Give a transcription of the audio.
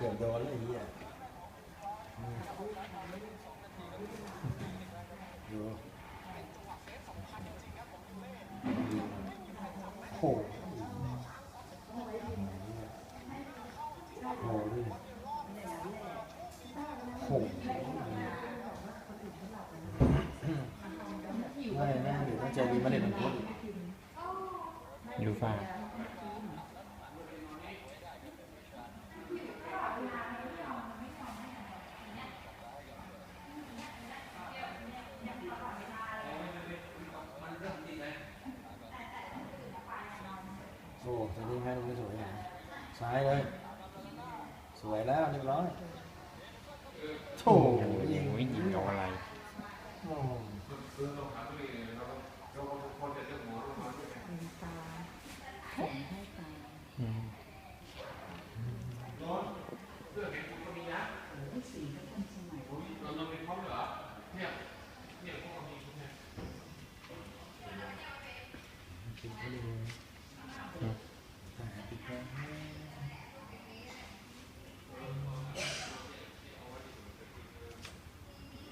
เกือบโดนเลยอ้เหี้ยอืมดูโอ้โหโอ้โหดูดิโอ้โหไม่แม่งเดี๋ยวต้องเจอดีมาเด็ดมันพุธยูฟ่า โอ้จะนี่ให้ลูกไม่สวยนะซ้ายเลย สวยแล้วเรียบร้อยโถ่โอ้โหยิงยิงเอาอะไรโอ้เป็นตาผมให้ตาอืมไอ้สีก็ทันสมัย กินให้ดูแต่ปิดแค่